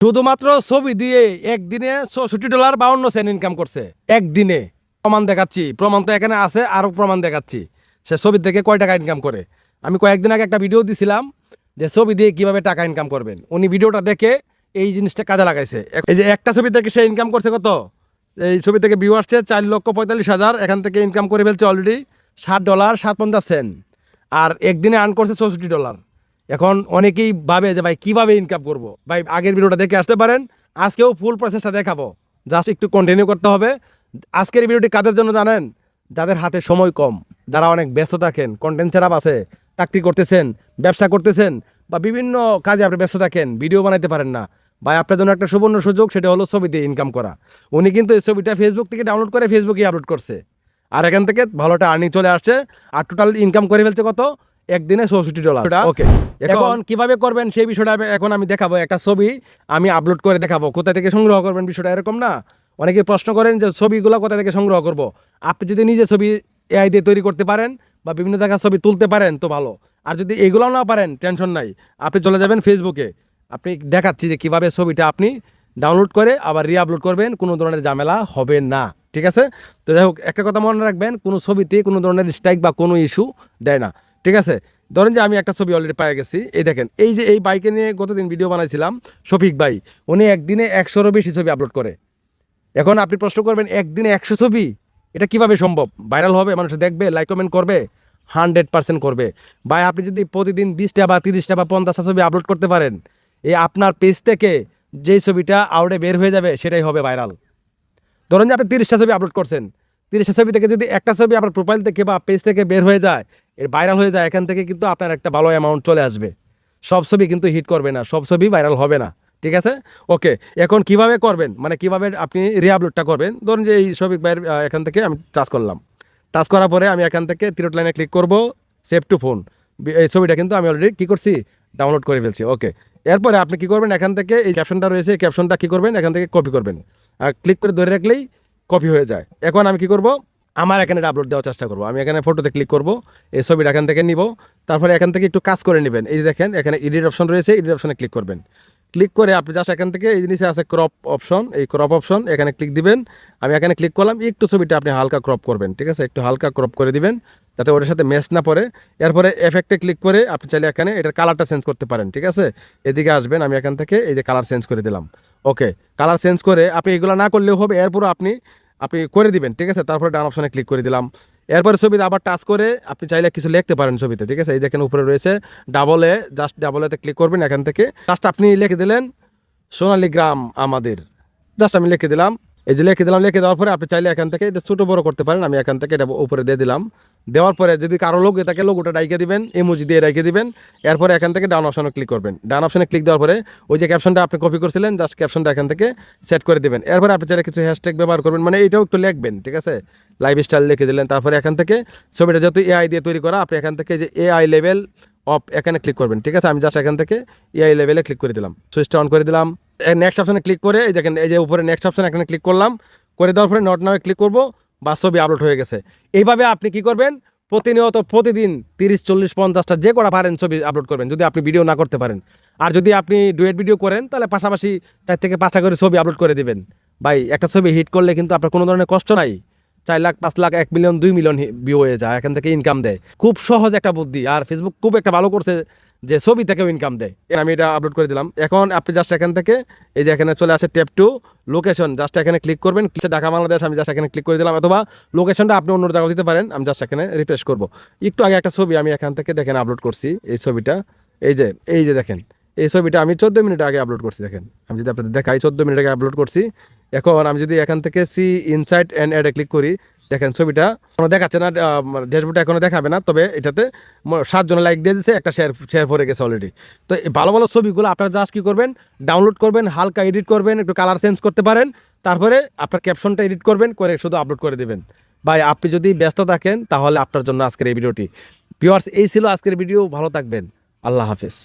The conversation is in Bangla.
শুধুমাত্র ছবি দিয়ে একদিনে চৌষট্টি ডলার বাউন্ন সেন্ট ইনকাম করছে। একদিনে। প্রমাণ দেখাচ্ছি। প্রমাণ তো এখানে আছে, আরও প্রমাণ দেখাচ্ছি। সে ছবি থেকে কয় টাকা ইনকাম করে? আমি কয়েকদিন আগে একটা ভিডিও দিছিলাম যে ছবি দিয়ে কীভাবে টাকা ইনকাম করবেন। উনি ভিডিওটা দেখে এই জিনিসটা কাজে লাগাইছে। এই যে একটা ছবি থেকে সে ইনকাম করছে কত? এই ছবি থেকে ভিউ আসছে চার লক্ষ পঁয়তাল্লিশ হাজার। এখান থেকে ইনকাম করে ফেলছে অলরেডি ষাট ডলার সাত পঞ্চাশ সেন্ট। আর একদিনে আর্ন করছে চৌষট্টি ডলার। এখন অনেকেই ভাবে যে, ভাই, কীভাবে ইনকাম করব? ভাই, আগের ভিডিওটা দেখে আসতে পারেন। আজকেও ফুল প্রসেসটা দেখাবো। জাস্ট একটু কন্টিনিউ করতে হবে। আজকের ভিডিওটি কাদের জন্য জানেন? যাদের হাতে সময় কম, যারা অনেক ব্যস্ত থাকেন কন্টেন্ট সেরাপ আছে, চাকরি করতেছেন, ব্যবসা করতেছেন, বা বিভিন্ন কাজে আপনি ব্যস্ত থাকেন ভিডিও বানাইতে পারেন না। ভাই, আপনার জন্য একটা সুবর্ণ সুযোগ, সেটা হলো ছবি দিয়ে ইনকাম করা। উনি কিন্তু এই ছবিটা ফেসবুক থেকে ডাউনলোড করে ফেসবুকে আপলোড করছে। আর এখান থেকে ভালোটা আর্নিং চলে আসছে। আর টোটাল ইনকাম করে ফেলছে কত? একদিনে চৌষট্টি ডলার। ওকে এখন কীভাবে করবেন সেই বিষয়টা আমি- এখন আমি দেখাবো একটা ছবি আমি আপলোড করে দেখাবো। কোথা থেকে সংগ্রহ করবেন বিষয়টা এরকম না? অনেকে প্রশ্ন করেন যে ছবিগুলো কোথা থেকে সংগ্রহ করব? আপনি যদি নিজে ছবি এআই দিয়ে তৈরি করতে পারেন বা বিভিন্ন জায়গায় ছবি তুলতে পারেন তো ভালো। আর যদি এগুলোও না পারেন টেনশন নাই। আপনি চলে যাবেন ফেসবুকে আপনি দেখাচ্ছি যে কীভাবে ছবিটা আপনি ডাউনলোড করে আবার রি আপলোড করবেন কোনো ধরনের ঝামেলা হবে না। ঠিক আছে? তো যাই হোক একটা কথা মনে রাখবেন কোনো ছবিতে কোনো ধরনের স্ট্রাইক বা কোনো ইস্যু দেয় না। ঠিক আছে? ধরেন যে আমি একটা ছবি অলরেডি পেয়ে গেছি। এই দেখেন, এই যে এই বাইকে নিয়ে গতদিন ভিডিও বানাইছিলাম, শফিক ভাই, উনি একদিনে একশোরও বেশি ছবি আপলোড করে। এখন আপনি প্রশ্ন করবেন, একদিনে একশো ছবি? এটা কীভাবে সম্ভব? ভাইরাল হবে, মানুষ দেখবে লাইক কমেন্ট করবে? হান্ড্রেড পার্সেন্ট করবে। ভাই, আপনি যদি প্রতিদিন বিশটা বা তিরিশটা বা পঞ্চাশটা ছবি আপলোড করতে পারেন, এই আপনার পেজ থেকে যেই ছবিটা আউটে বের হয়ে যাবে, সেটাই হবে ভাইরাল ধরুন যে আপনি তিরিশটা ছবি আপলোড করছেন তিরিশটা ছবি থেকে যদি একটা ছবি আপনার প্রোফাইল থেকে বা পেজ থেকে বের হয়ে যায়, এর ভাইরাল হয়ে যায়, এখান থেকে কিন্তু আপনার একটা ভালো অ্যামাউন্ট চলে আসবে। সব ছবি কিন্তু হিট করবে না, সব ছবি ভাইরাল হবে না, ঠিক আছে? ওকে এখন কীভাবে করবেন? মানে কীভাবে আপনি রিআপলোডটা করবেন? ধরুন যে এই ছবি এখান থেকে আমি টাচ করলাম। টাচ করার পরে আমি এখান থেকে তিরোট লাইনে ক্লিক করব সেভ টু ফোন এই ছবিটা কিন্তু আমি অলরেডি কী করছি? ডাউনলোড করে ফেলছি ওকে এরপরে আপনি কি করবেন? এখান থেকে এই ক্যাপশনটা রয়েছে, এই ক্যাপশনটা কী করবেন? এখান থেকে কপি করবেন। আর ক্লিক করে ধরে রাখলেই কপি হয়ে যায়। এখন আমি কি করব? আমার এখানে আপলোড দেওয়ার চেষ্টা করব। আমি এখানে ফটোতে ক্লিক করব, এই ছবিটা এখান থেকে নিব, তারপরে এখান থেকে একটু কাজ করে নেবেন। এই যে দেখেন, এখানে এডিট অপশন রয়েছে এডিট অপশনে ক্লিক করবেন। ক্লিক করে আপনি জাস্ট এখান থেকে এই জিনিসে আছে ক্রপ অপশন এই ক্রপ অপশন এখানে ক্লিক দিবেন। আমি এখানে ক্লিক করলাম, একটু ছবিটা আপনি হালকা ক্রপ করবেন, ঠিক আছে? একটু হালকা ক্রপ করে দিবেন। যাতে ওটার সাথে ম্যাচ না পড়ে। এরপরে এফেক্টে ক্লিক করে আপনি চাইলে এখানে এটার কালারটা চেঞ্জ করতে পারেন, ঠিক আছে? এদিকে আসবেন, আমি এখান থেকে এই যে কালার চেঞ্জ করে দিলাম। ওকে কালার চেঞ্জ করে আপনি এগুলো না করলেও হবে এরপর আপনি আপনি করে দিবেন, ঠিক আছে? তারপরে ডান অপশনে ক্লিক করে দিলাম। এরপরে ছবিতে আবার টাচ করে আপনি চাইলে কিছু লিখতে পারেন ছবিতে, ঠিক আছে? এই দেখেন উপরে রয়েছে ডাবল জাস্ট ডাবল এতে ক্লিক করবেন এখান থেকে। জাস্ট আপনি লিখে দিলেন, সোনালী গ্রাম আমাদের। জাস্ট আমি লিখে দিলাম এই যে লিখে দিলাম, লিখে দেওয়ার পরে আপনি চাইলে এখান থেকে এটা ছোটো বড়ো করতে পারেন। আমি এখান থেকে এটা উপরে দিয়ে দিলাম। দেওয়ার পরে যদি কারও লোক থাকে লোগোটা ডাইকে দিবেন ইমোজি দিয়ে রেখে দিবেন, এরপরে এখান থেকে ডাউন অপশনে ক্লিক করবেন। ডাউন অপশনে ক্লিক দেওয়ার পরে ওই যে ক্যাপশনটা আপনি কপি করছিলেন জাস্ট ক্যাপশনটা এখান থেকে সেট করে দেবেন। এরপরে আপনি চাইলে কিছু হ্যাশট্যাগ ব্যবহার করবেন মানে এটাও একটু লিখবেন, ঠিক আছে? লাইফ স্টাইল লিখে দিলেন, তারপরে এখান থেকে ছবিটা যেহেতু এআই দিয়ে তৈরি করা, আপনি এখান থেকে যে এআই লেভেল অফ এখানে ক্লিক করবেন, ঠিক আছে? আমি জাস্ট এখান থেকে এআই লেভেলে ক্লিক করে দিলাম। সুইচটা অন করে দিলাম। নেক্সট অপশনে ক্লিক করে, এই দেখেন, এই যে উপরে নেক্সট অপশন এখানে ক্লিক করলাম, করে দেওয়ার পরে নট নামে ক্লিক করব, বা ছবি আপলোড হয়ে গেছে। এইভাবে আপনি কি করবেন? প্রতিনিয়ত প্রতিদিন তিরিশ, চল্লিশ, পঞ্চাশটা যে করা পারেন ছবি আপলোড করবেন, যদি আপনি ভিডিও না করতে পারেন। আর যদি আপনি ডুয়েট ভিডিও করেন, তাহলে পাশাপাশি চার থেকে পাঁচটা করে ছবি আপলোড করে দেবেন। ভাই, একটা ছবি হিট করলে কিন্তু আপনার কোনো ধরনের কষ্ট নাই। চার লাখ, পাঁচ লাখ, এক মিলিয়ন দুই মিলিয়ন ভিউ হয়ে যায়, এখান থেকে ইনকাম দেয়। খুব সহজ একটা বুদ্ধি, আর ফেসবুক খুব একটা ভালো করছে যে ছবি থেকেও ইনকাম দেয়। আমি এটা আপলোড করে দিলাম। এখন আপনি জাস্ট এখান থেকে এই যে এখানে চলে আসে ট্যাপ টু লোকেশন জাস্ট এখানে ক্লিক করবেন ঢাকা, বাংলাদেশ, আমি জাস্ট এখানে ক্লিক করে দিলাম। অথবা লোকেশনটা আপনি অন্য জায়গায় দিতে পারেন, আমি জাস্ট এখানে রিফ্রেশ করব। একটু আগে একটা ছবি আমি এখান থেকে দেখেন আপলোড করছি, এই ছবিটা। এই যে এই যে দেখেন, এই ছবিটা আমি চোদ্দ মিনিট আগে আপলোড করছি, দেখেন। আমি যদি আপনাদের দেখাই, চোদ্দ মিনিট আগে আপলোড করছি। এখন আমি যদি এখান থেকে সি ইনসাইট অ্যান্ড অ্যাডে ক্লিক করি দেখেন ছবিটা, কোনো দেখাচ্ছে না ড্যাশবোর্ডে এখনও দেখাবে না, তবে এটাতে সাতজন লাইক দিয়ে দিয়েছে একটা শেয়ার শেয়ার পড়ে গেছে অলরেডি তো ভালো ভালো ছবিগুলো আপনারা জাস্ট কী করবেন ডাউনলোড করবেন, হালকা এডিট করবেন, একটু কালার চেঞ্জ করতে পারেন, তারপরে আপনার ক্যাপশনটা এডিট করবেন, করে শুধু আপলোড করে দেবেন। ভাই, আপনি যদি ব্যস্ত থাকেন, তাহলে আপনার জন্য আজকের এই ভিডিওটি। ভিউয়ার্স এই ছিল আজকের ভিডিও, ভালো থাকবেন। আল্লাহ হাফেজ।